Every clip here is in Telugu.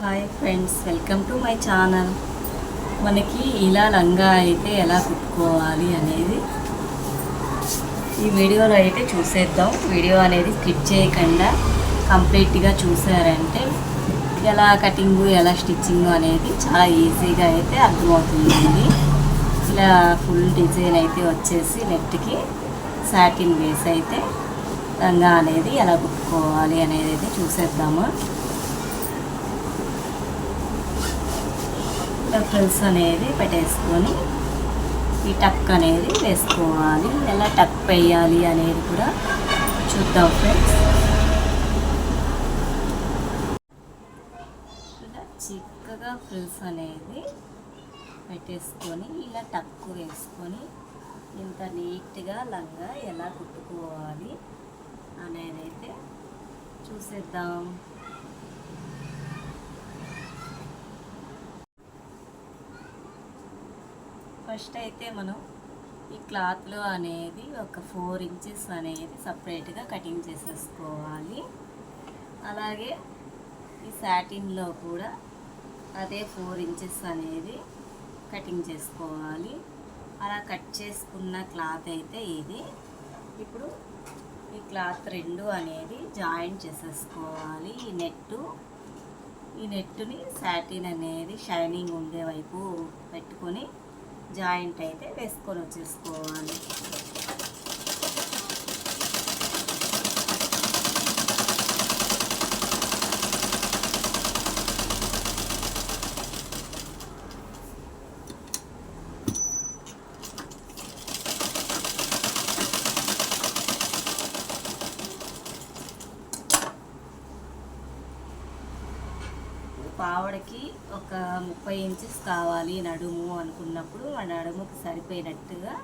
Hi friends welcome to my channel మనకి ఇలా లంగా అయితే ఎలా కుట్టుకోవాలి అనేది ఈ వీడియోలో అయితే చూసేద్దాం. వీడియో అనేది స్కిప్ చేయకుండా కంప్లీట్గా చూసారంటే ఎలా కటింగ్ ఎలా స్టిచ్చింగ్ అనేది చాలా ఈజీగా అయితే అర్థమవుతుంది. ఇలా ఫుల్ డిజైన్ అయితే వచ్చేసి నెట్కి సాటిన్ వేసి అయితే లంగా అనేది ఎలా కుట్టుకోవాలి అనేది అయితే చూసేద్దాము. ఫ్రిల్స్ అనేది పెట్టేసుకొని ఈ టక్ అనేది వేసుకోవాలి. ఎలా టక్ వేయాలి అనేది కూడా చూద్దాం ఫ్రెండ్స్. చిక్కగా ఫ్రిల్స్ అనేది పెట్టేసుకొని ఇలా టక్కు వేసుకొని ఇంత నీట్గా లంగా ఎలా కుట్టుకోవాలి అనేది అయితే చూసేద్దాం. ఫస్ట్ అయితే మనం ఈ క్లాత్లో అనేది ఒక ఫోర్ ఇంచెస్ అనేది సపరేట్గా కటింగ్ చేసేసుకోవాలి. అలాగే ఈ సాటిన్లో కూడా అదే ఫోర్ ఇంచెస్ అనేది కటింగ్ చేసుకోవాలి. అలా కట్ చేసుకున్న క్లాత్ అయితే ఇది. ఇప్పుడు ఈ క్లాత్ రెండు అనేది జాయింట్ చేసేసుకోవాలి. ఈ నెట్టు ఈ నెట్టుని సాటిన్ అనేది షైనింగ్ ఉండే వైపు పెట్టుకొని జాయింట్ అయితే వేసుకొని వచ్చేసుకోవాలి పావడకి ఒక ముప్పై ఇంచెస్ కావాలి నడుము అనుకున్నప్పుడు ఆ నడుముకి సరిపోయినట్టుగా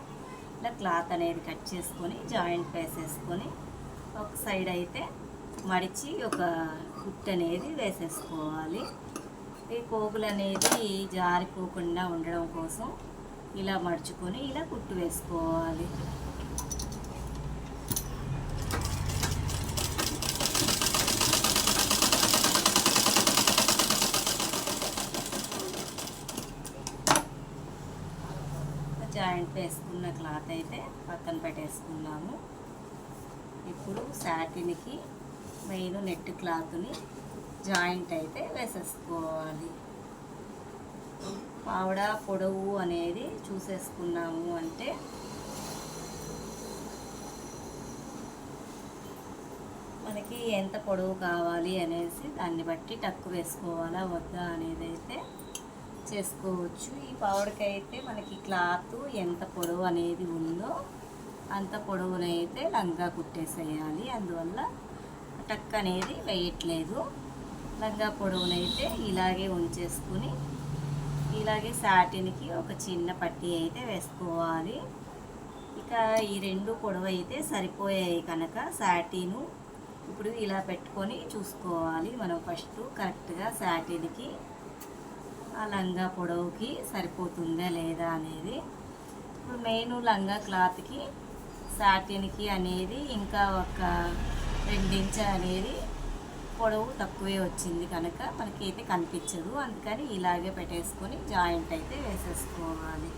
ఇలా క్లాత్ అనేది కట్ చేసుకొని జాయింట్ వేసేసుకొని ఒక సైడ్ అయితే మడిచి ఒక కుట్ అనేది వేసేసుకోవాలి. ఈ పోగులు అనేది జారిపోకుండా ఉండడం కోసం ఇలా మడుచుకొని ఇలా కుట్టు వేసుకోవాలి జాయింట్ వేసుకున్న క్లాత్ అయితే పక్కన పెట్టేసుకున్నాము. ఇప్పుడు శాటిన్కి మెయిన్ నెట్ క్లాత్ని జాయింట్ అయితే వేసేసుకోవాలి. పావడ పొడవు అనేది చూసేసుకున్నాము అంటే మనకి ఎంత పొడవు కావాలి అనేసి దాన్ని బట్టి టక్కు వేసుకోవాలా వద్దా అనేది అయితే చేసుకోవచ్చు. ఈ పౌడర్కి అయితే మనకి క్లాత్ ఎంత పొడవు అనేది ఉందో అంత పొడవునైతే లంగా కుట్టేసేయాలి. అందువల్ల టక్ అనేది వేయట్లేదు. లంగా పొడవునైతే ఇలాగే ఉంచేసుకుని ఇలాగే సాటిన్కి ఒక చిన్న పట్టి అయితే వేసుకోవాలి. ఇక ఈ రెండు పొడవు అయితే సరిపోయాయి కనుక సాటిను ఇప్పుడు ఇలా పెట్టుకొని చూసుకోవాలి. మనం ఫస్ట్ కరెక్ట్గా సాటిన్కి ఆ లంగా పొడవుకి సరిపోతుందా లేదా అనేది. ఇప్పుడు మెయిన్ లంగా క్లాత్కి సాటిన్కి అనేది ఇంకా ఒక రెండించ అనేది పొడవు తక్కువే వచ్చింది కనుక మనకి అయితే కనిపించదు. అందుకని ఇలాగే పెట్టేసుకొని జాయింట్ అయితే వేసేసుకోవాలి.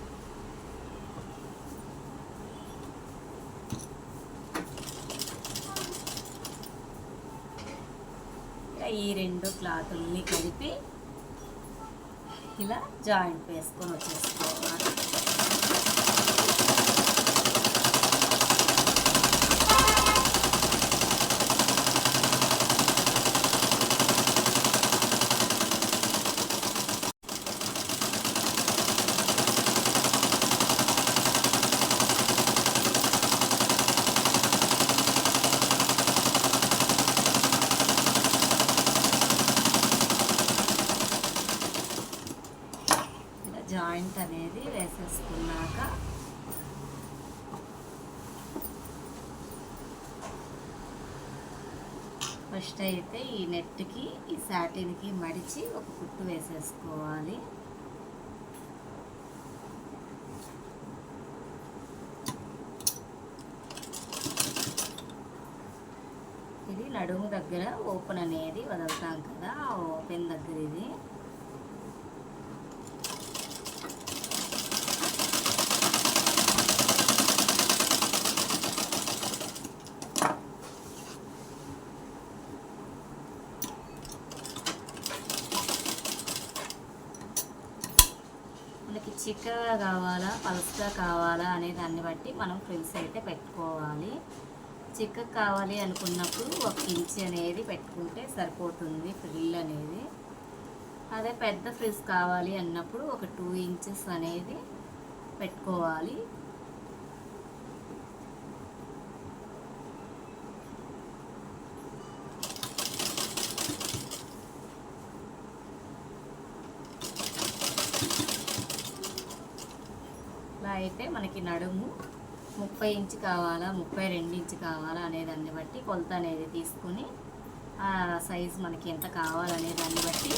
ఈ రెండు క్లాతుల్ని కలిపి ఇలా జాయింట్ వేసుకొని వచ్చేసుకోవాలి ఇలా జాయింట్ అనేది వేసేసుకున్నాక ఫస్ట్ అయితే ఈ నెట్కి వాటికి మడిచి ఒక కుట్టు వేసేసుకోవాలి. ఇది నడుము దగ్గర ఓపెన్ అనేది వదులుతాం కదా ఆ ఓపెన్ దగ్గర ఇది మనకి చిక్కగా కావాలా పలుసుగా కావాలా అనే దాన్ని బట్టి మనం ఫ్రిల్స్ అయితే పెట్టుకోవాలి. చిక్కగా కావాలి అనుకున్నప్పుడు ఒక ఇంచ్ అనేది పెట్టుకుంటే సరిపోతుంది ఫ్రిల్ అనేది. అదే పెద్ద ఫ్రిల్స్ కావాలి అన్నప్పుడు ఒక టూ ఇంచెస్ అనేది పెట్టుకోవాలి ఇలా అయితే మనకి నడుము ముప్పై ఇంచు కావాలా ముప్పై రెండు ఇంచు కావాలా అనే దాన్ని బట్టి కొలత అనేది తీసుకుని ఆ సైజ్ మనకి ఎంత కావాలనే దాన్ని బట్టి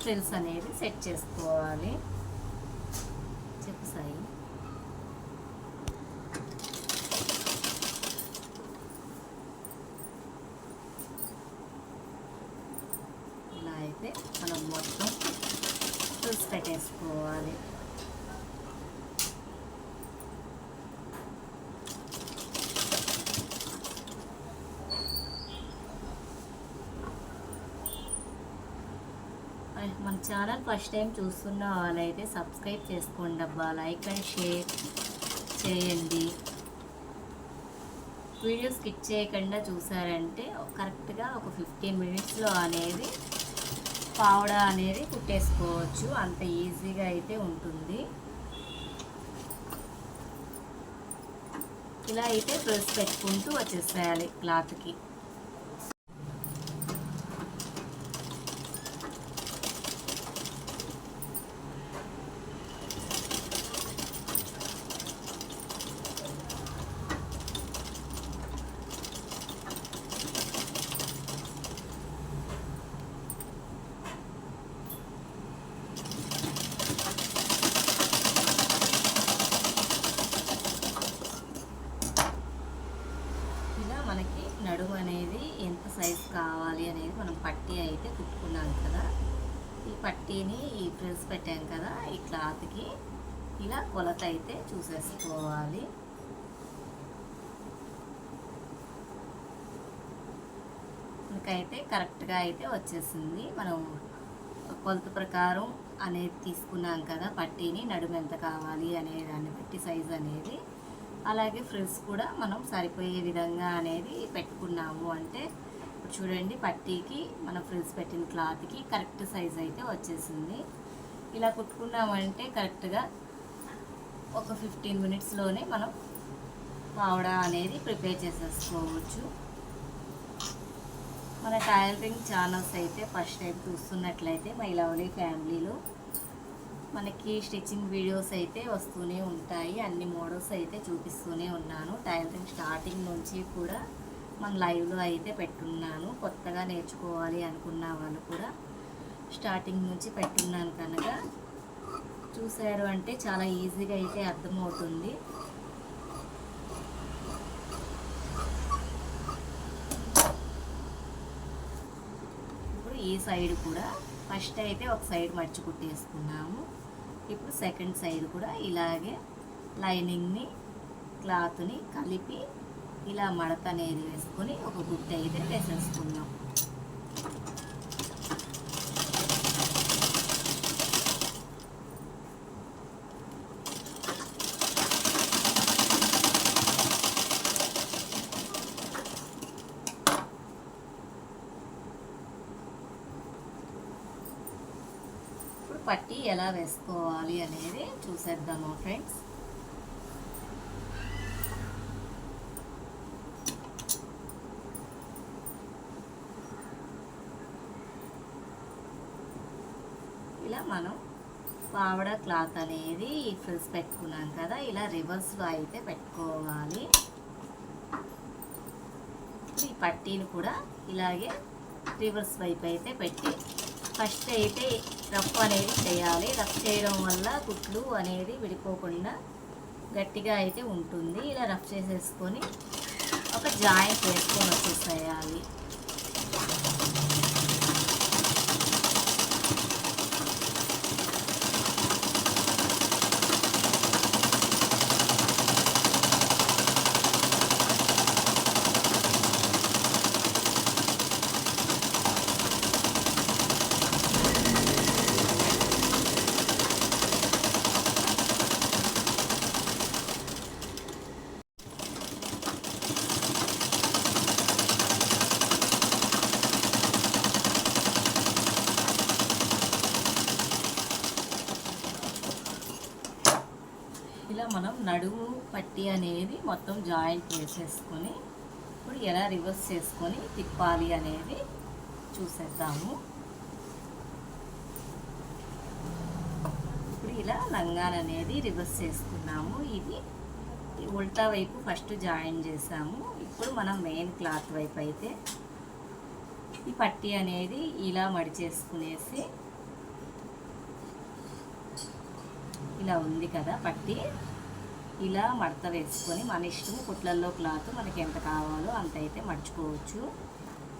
ఫ్రిల్స్ అనేది సెట్ చేసుకోవాలి చెప్పు సాయి ఇలా అయితే మనం మొత్తం ఫ్రిల్స్ పెట్టేసుకోవాలి మన ఛానల్ ఫస్ట్ టైం చూస్తున్న వాళ్ళైతే సబ్స్క్రైబ్ చేసుకోండి అబ్బా. లైక్ అండ్ షేర్ చేయండి. వీడియో స్కిప్ చేయకుండా చూసారంటే కరెక్ట్గా ఒక ఫిఫ్టీన్ మినిట్స్లో అనేది పావడా అనేది కుట్టేసుకోవచ్చు. అంత ఈజీగా అయితే ఉంటుంది. ఇలా అయితే ప్రెస్ పెట్టుకుంటూ వచ్చేసేయాలి క్లాత్కి ఇలా మనకి నడుము అనేది ఎంత సైజ్ కావాలి అనేది మనం పట్టీ అయితే కుట్టుకున్నాం కదా ఈ పట్టీని ఈ ప్రెస్ పెట్టాం కదా ఈ క్లాత్కి ఇలా కొలత అయితే చూసేసుకోవాలి మనకైతే కరెక్ట్గా అయితే వచ్చేసింది. మనం కొలత ప్రకారం అనేది తీసుకున్నాం కదా పట్టీని నడుము ఎంత కావాలి అనే దాన్ని బట్టి సైజ్ అనేది. అలాగే ఫ్రిల్స్ కూడా మనం సరిపోయే విధంగా అనేది పెట్టుకున్నాము. అంటే చూడండి పట్టీకి మనం ఫ్రిల్స్ పెట్టిన క్లాత్కి కరెక్ట్ సైజ్ అయితే వచ్చేసింది. ఇలా కుట్టుకున్నామంటే కరెక్ట్గా ఒక ఫిఫ్టీన్ మినిట్స్లోనే మనం పావడా అనేది ప్రిపేర్ చేసేసుకోవచ్చు. మన టైలరింగ్ ఛానల్స్ అయితే ఫస్ట్ టైం చూస్తున్నట్లయితే మై లవ్లీ ఫ్యామిలీలో మనకి స్టిచ్చింగ్ వీడియోస్ అయితే వస్తూనే ఉంటాయి. అన్ని మోడల్స్ అయితే చూపిస్తూనే ఉన్నాను. టైలరింగ్ స్టార్టింగ్ నుంచి కూడా మన లైవ్లో అయితే పెట్టున్నాను. కొత్తగా నేర్చుకోవాలి అనుకున్న వాళ్ళు కూడా స్టార్టింగ్ నుంచి పెట్టున్నాను కనుక చూశారు అంటే చాలా ఈజీగా అయితే అర్థమవుతుంది. ఇప్పుడు ఈ సైడ్ కూడా ఫస్ట్ అయితే ఒక సైడ్ మర్చి కుట్టేసుకున్నాము. ఇప్పుడు సెకండ్ సైడ్ కూడా ఇలాగే లైనింగ్ని క్లాత్ని కలిపి ఇలా మడత అనేది వేసుకొని ఒక గుట్ట అయితే వేసేసుకున్నాం. పట్టి ఎలా వేసుకోవాలి అనేది చూసేద్దాము ఫ్రెండ్స్ ఇలా మనం పావడ క్లాత్ అనేది ఫ్రిల్స్ పెట్టుకున్నాం కదా ఇలా రివర్స్లో అయితే పెట్టుకోవాలి. ఈ పట్టీని కూడా ఇలాగే రివర్స్ వైపు అయితే పెట్టి ఫస్ట్ అయితే రఫ్ అనేది చేయాలి. రఫ్ చేయడం వల్ల గుడ్లు అనేది విడిపోకుండా గట్టిగా అయితే ఉంటుంది. ఇలా రఫ్ చేసేసుకొని ఒక జాయింట్ వేసుకొని వచ్చేసేయాలి మనం నడుము పట్టి అనేది మొత్తం జాయింట్ వేసేసుకొని ఇప్పుడు ఎలా రివర్స్ చేసుకొని తిప్పాలి అనేది చూసేద్దాము. ఇప్పుడు ఇలా లంగాన్ అనేది రివర్స్ చేసుకున్నాము. ఇది ఉల్టా వైపు ఫస్ట్ జాయిన్ చేసాము. ఇప్పుడు మనం మెయిన్ క్లాత్ వైపు అయితే ఈ పట్టి అనేది ఇలా మడిచేసుకునేసి ఇలా ఉంది కదా పట్టి. ఇలా మడత వేసుకొని మన ఇష్టం కుట్లల్లో క్లాత్ మనకి ఎంత కావాలో అంత అయితే మడుచుకోవచ్చు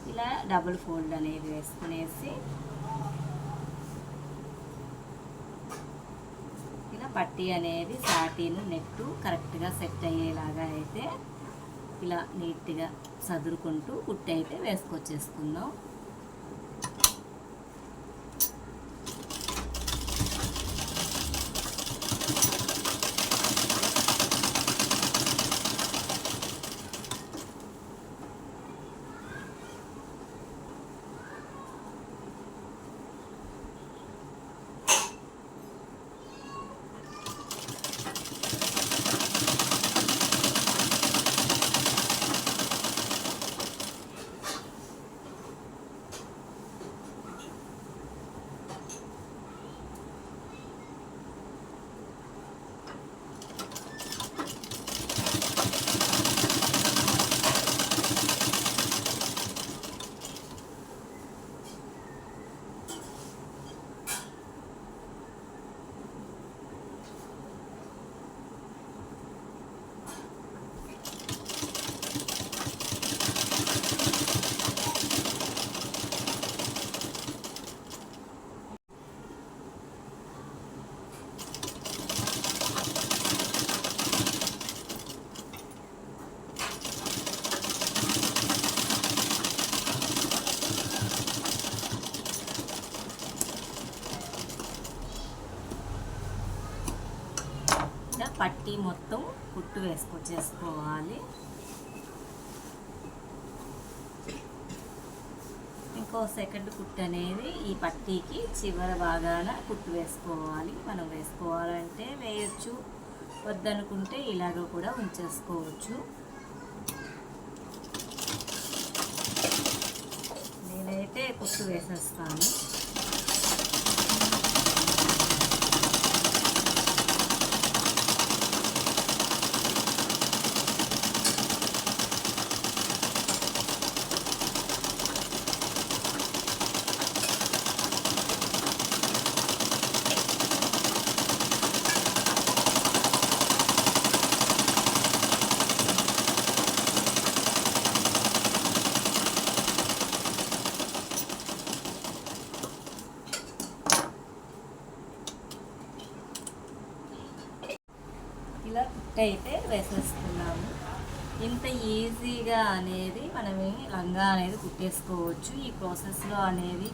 ఇలా డబుల్ ఫోల్డ్ అనేది వేసుకునేసి ఇలా పట్టి అనేది సాటిన్ నెట్టు కరెక్ట్గా సెట్ అయ్యేలాగా అయితే ఇలా నీట్గా సదురుకుంటూ కుట్టి అయితే వేసుకొచ్చేసుకుందాం. పట్టి మొత్తం కుట్టు వేసుకొచ్చేసుకోవాలి ఇంకో సెకండ్ కుట్టు అనేది ఈ పట్టీకి చివరి భాగాన కుట్టు వేసుకోవాలి. మనం వేసుకోవాలంటే వేయచ్చు. వద్దనుకుంటే ఇలాగ కూడా ఉంచేసుకోవచ్చు. నేనైతే కుట్టు వేసేస్తాను ఇలా కుట్ అయితే ఇంత ఈజీగా అనేది మనమే లంగా అనేది కుట్టేసుకోవచ్చు. ఈ ప్రాసెస్లో అనేది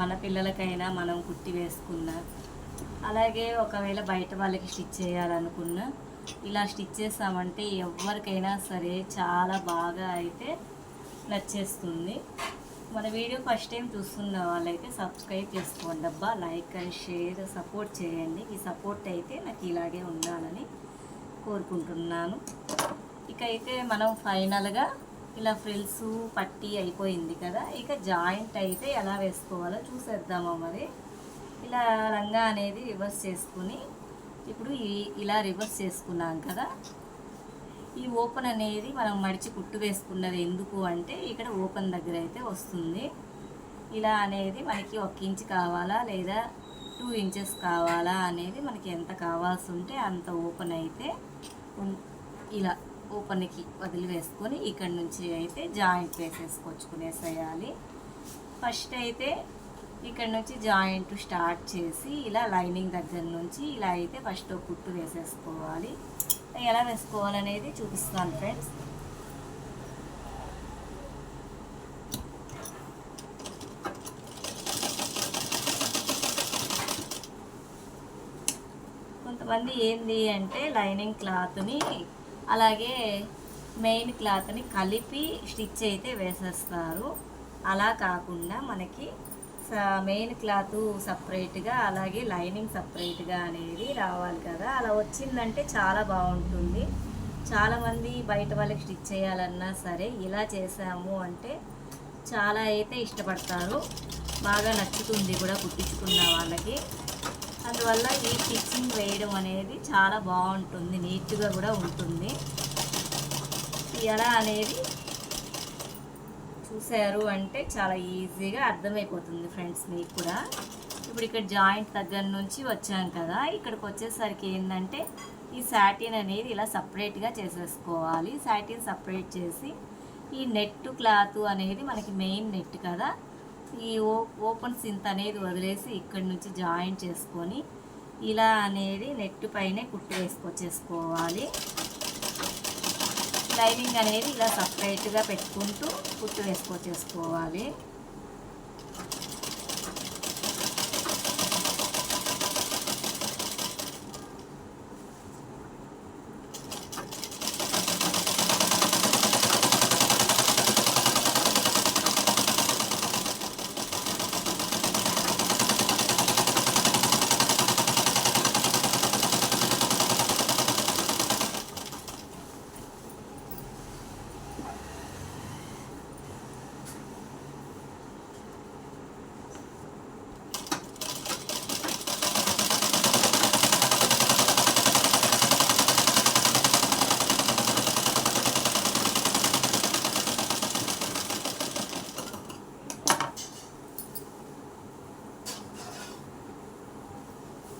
మన పిల్లలకైనా మనం కుట్టి వేసుకున్నా అలాగే ఒకవేళ బయట వాళ్ళకి స్టిచ్ చేయాలనుకున్నా ఇలా స్టిచ్ చేసామంటే ఎవరికైనా సరే చాలా బాగా అయితే నచ్చేస్తుంది. మన వీడియో ఫస్ట్ టైం చూస్తున్న వాళ్ళైతే సబ్స్క్రైబ్ చేసుకోండి అబ్బా. లైక్ అండ్ షేర్ సపోర్ట్ చేయండి. ఈ సపోర్ట్ అయితే నాకు ఇలాగే ఉండాలని కోరుకుంటున్నాను. ఇక అయితే మనం ఫైనల్గా ఇలా ఫ్రిల్స్ పట్టి అయిపోయింది కదా. ఇక జాయింట్ అయితే ఎలా వేసుకోవాలో చూసేద్దామా మరి. ఇలా రంగా అనేది రివర్స్ చేసుకుని ఇప్పుడు ఇలా రివర్స్ చేసుకున్నాం కదా. ఈ ఓపెన్ అనేది మనం మడిచి కుట్టు వేసుకున్నది ఎందుకు అంటే ఇక్కడ ఓపెన్ దగ్గర అయితే వస్తుంది. ఇలా అనేది మనకి ఒక ఇంచ్ కావాలా లేదా టూ ఇంచెస్ కావాలా అనేది మనకి ఎంత కావాల్సి ఉంటే అంత ఓపెన్ అయితే ఇలా ఓపెన్కి వదిలి వేసుకొని ఇక్కడ నుంచి అయితే జాయింట్ వేసేసుకొచ్చుకునేసేయాలి ఫస్ట్ అయితే ఇక్కడ నుంచి జాయింట్ స్టార్ట్ చేసి ఇలా లైనింగ్ దగ్గర నుంచి ఇలా అయితే ఫస్ట్ కుట్టు వేసేసుకోవాలి. ఎలా వేసుకోవాలనేది చూపిస్తాను ఫ్రెండ్స్. కొంతమంది ఏంది అంటే లైనింగ్ క్లాత్ని అలాగే మెయిన్ క్లాత్ని కలిపి స్టిచ్ అయితే వేసేస్తారు. అలా కాకుండా మనకి మెయిన్ క్లాత్ సపరేట్గా అలాగే లైనింగ్ సపరేట్గా అనేది రావాలి కదా. అలా వచ్చిందంటే చాలా బాగుంటుంది. చాలామంది బయట వాళ్ళకి స్టిచ్ చేయాలన్నా సరే ఇలా చేసాము అంటే చాలా అయితే ఇష్టపడతారు. బాగా నచ్చుతుంది కూడా కుట్టించుకున్న వాళ్ళకి. అందువల్ల ఈ స్టిచ్చింగ్ వేయడం అనేది చాలా బాగుంటుంది నీట్గా కూడా ఉంటుంది. ఎలా అనేది చూశారు అంటే చాలా ఈజీగా అర్థమైపోతుంది ఫ్రెండ్స్ మీకు కూడా. ఇప్పుడు ఇక్కడ జాయింట్ దగ్గర నుంచి వచ్చాం కదా ఇక్కడికి వచ్చేసరికి ఏంటంటే ఈ సాటిన్ అనేది ఇలా సపరేట్గా చేసేసుకోవాలి. సాటిన్ సపరేట్ చేసి ఈ నెట్ క్లాత్ అనేది మనకి మెయిన్ నెట్ కదా ఈ ఓ ఓపెన్ సింత్ అనేది వదిలేసి ఇక్కడి నుంచి జాయిన్ చేసుకొని ఇలా అనేది నెట్ పైనే కుట్టు వేసుకొచ్చేసుకోవాలి లైనింగ్ అనేది ఇలా సపరేట్గా పెట్టుకుంటూ కుట్టు వేసుకొచ్చేసుకోవాలి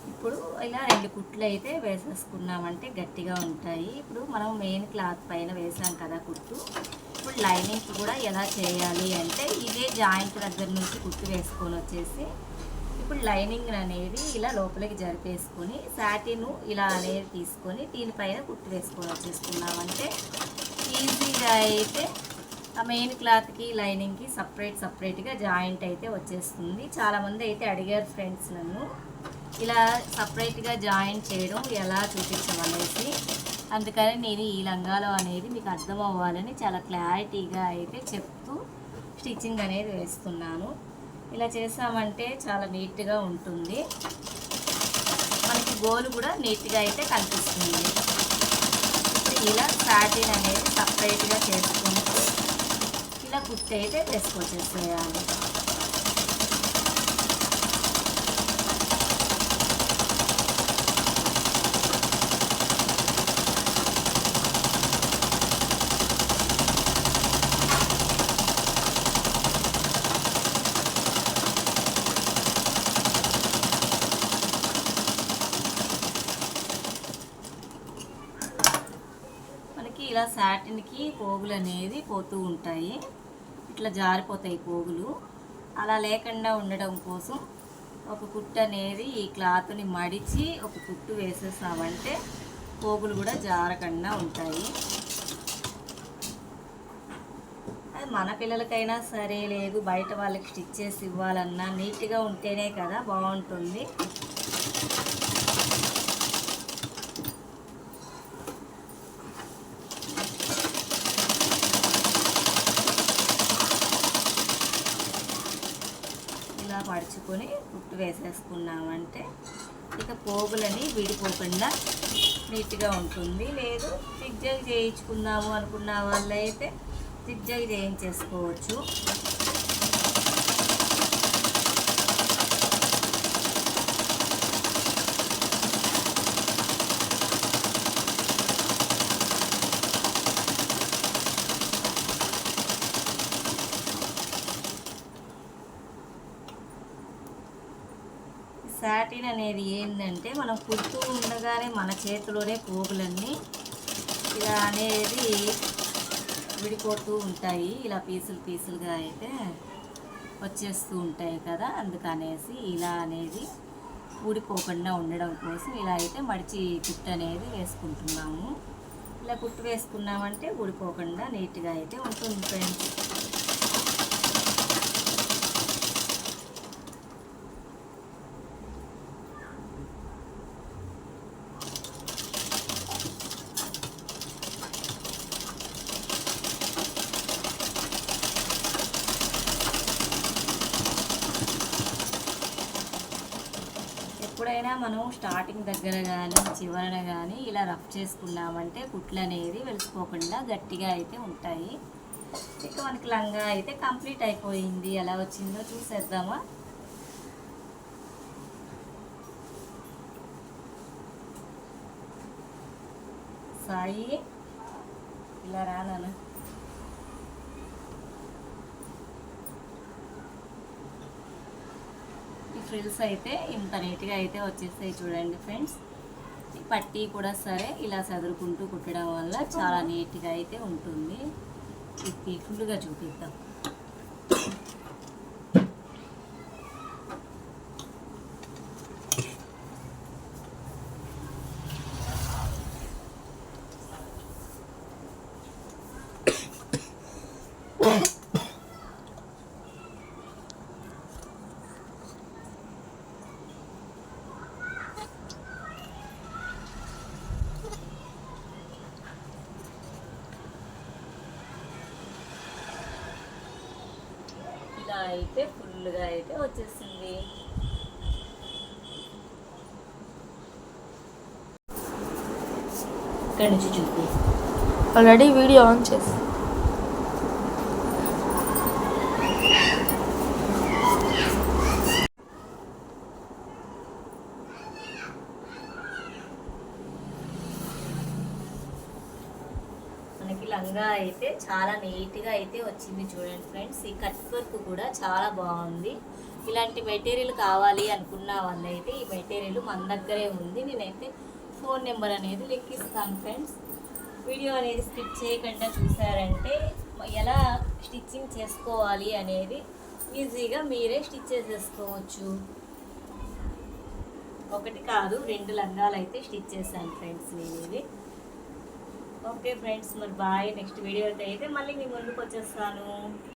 ఇప్పుడు ఇలా రెండు కుట్లు అయితే వేసేసుకున్నామంటే గట్టిగా ఉంటాయి. ఇప్పుడు మనం మెయిన్ క్లాత్ పైన వేసాం కదా కుట్టు. ఇప్పుడు లైనింగ్కి కూడా ఎలా చేయాలి అంటే ఇదే జాయింట్ దగ్గర నుంచి కుట్టు వేసుకొని వచ్చేసి ఇప్పుడు లైనింగ్ అనేది ఇలా లోపలికి జరిపేసుకొని సాటిన్ ఇలా అనేది తీసుకొని దీనిపైన కుట్టు వేసుకొని వచ్చేసుకున్నామంటే ఈజీగా అయితే ఆ మెయిన్ క్లాత్కి లైనింగ్కి సపరేట్ సపరేట్గా జాయింట్ అయితే వచ్చేస్తుంది. చాలామంది అయితే అడిగారు ఫ్రెండ్స్ నన్ను. ఇలా సపరేట్గా జాయిన్ చేయడం ఎలా చూపించమనేసి అందుకని నేను ఈ లంగాలో అనేది మీకు అర్థం అవ్వాలని చాలా క్లారిటీగా అయితే చెప్తూ స్టిచ్చింగ్ అనేది వేస్తున్నాను. ఇలా చేసామంటే చాలా నీట్గా ఉంటుంది. మనకి గోలు కూడా నీట్గా అయితే కనిపిస్తుంది. ఇలా సాటిన్ అనేది సపరేట్గా చేసుకుంటూ ఇలా కుట్టి అయితే వేసుకొచ్చేసేయాలి మనకి ఇలా సాటిన్కి పోగులు అనేది పోతూ ఉంటాయి. ఇట్లా జారిపోతాయి పోగులు. అలా లేకుండా ఉండడం కోసం ఒక కుట్టు అనేది ఈ క్లాత్ని మడిచి ఒక కుట్టు వేసేసామంటే పోగులు కూడా జారకుండా ఉంటాయి. అది మన పిల్లలకైనా సరే లేదు. బయట వాళ్ళకి స్టిచ్ చేసి ఇవ్వాలన్నా నీట్గా ఉంటేనే కదా బాగుంటుంది. ఇలా వేసేసుకున్నామంటే ఇక పోగులని విడిపోకుండా నీట్గా ఉంటుంది. లేదు జిగ్జాగ్ చేయించుకుందాము అనుకున్న వాళ్ళైతే జిగ్జాగ్ చేయించేసుకోవచ్చు. అనేది ఏంటంటే మనం కుడుతూ ఉండగానే మన చేతిలోనే పోగులన్నీ ఇలా అనేది విడిపోతూ ఉంటాయి. ఇలా పీసులు పీసులుగా అయితే వచ్చేస్తూ ఉంటాయి కదా అందుకనేసి ఇలా అనేది ఊడిపోకుండా ఉండడం కోసం ఇలా అయితే మడిచి కుట్టు అనేది వేసుకుంటున్నాము. ఇలా కుట్టు వేసుకున్నామంటే ఊడిపోకుండా నీట్గా అయితే ఉంటుంది ఫ్రెండ్స్. మనం స్టార్టింగ్ దగ్గర కానీ చివరన కానీ ఇలా రఫ్ చేసుకున్నామంటే కుట్లు అనేది వెలిసిపోకుండా గట్టిగా అయితే ఉంటాయి. ఇక మనకి లంగా అయితే కంప్లీట్ అయిపోయింది. ఎలా వచ్చిందో చూసేద్దామా? సాయి ఇలా రానా ఫ్రిల్స్ అయితే ఇంత నీట్గా అయితే వచ్చేస్తాయి చూడండి ఫ్రెండ్స్. పట్టి పట్టీ కూడా సరే ఇలా చదురుకుంటూ కుట్టడం వల్ల చాలా నీట్గా అయితే ఉంటుంది. ఇది ఫుల్గా చూపిద్దాం ఇలా అయితే ఫుల్గా అయితే వచ్చేసింది. ఇక్కడ నుంచి చూపి ఆల్రెడీ వీడియో ఆన్ చేసి మనకి అయితే చాలా నీట్గా అయితే వచ్చింది చూడండి ఫ్రెండ్స్. ఈ కట్ వర్క్ కూడా చాలా బాగుంది. ఇలాంటి మెటీరియల్ కావాలి అనుకున్న వాళ్ళైతే ఈ మెటీరియల్ మన దగ్గరే ఉంది. నేనైతే ఫోన్ నెంబర్ అనేది లెక్కిస్తాను ఫ్రెండ్స్. వీడియో అనేది స్కిప్ చేయకుండా చూసారంటే ఎలా స్టిచ్చింగ్ చేసుకోవాలి అనేది ఈజీగా మీరే స్టిచ్ చేసేసుకోవచ్చు. ఒకటి కాదు రెండు లంగాలు అయితే స్టిచ్ చేశాను ఫ్రెండ్స్ నేను ఇది ఓకే ఫ్రెండ్స్ మరి బాయ్ నెక్స్ట్ వీడియో అయితే మళ్ళీ మీ ముందుకు వచ్చేస్తాను.